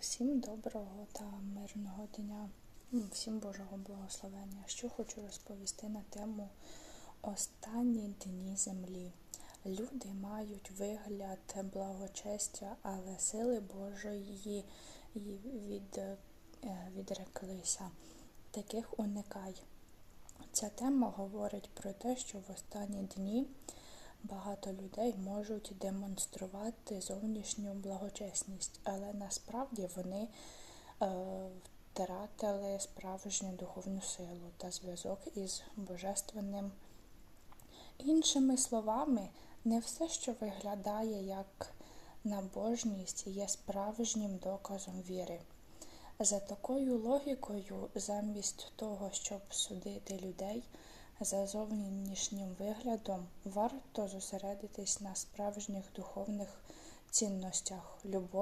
Всім доброго та мирного дня, всім Божого благословення. Що хочу розповісти на тему останні дні землі. Люди мають вигляд благочестя, але сили Божої від, е, відреклися. Таких уникай. Ця тема говорить про те, що в останні дні багато людей можуть демонструвати зовнішню благочесність, але насправді вони е, втратили справжню духовну силу та зв'язок із Божественним. Іншими словами, не все, що виглядає як набожність, є справжнім доказом віри. За такою логікою, замість того, щоб судити людей за зовнішнім виглядом, варто зосередитись на справжніх духовних цінностях, любові.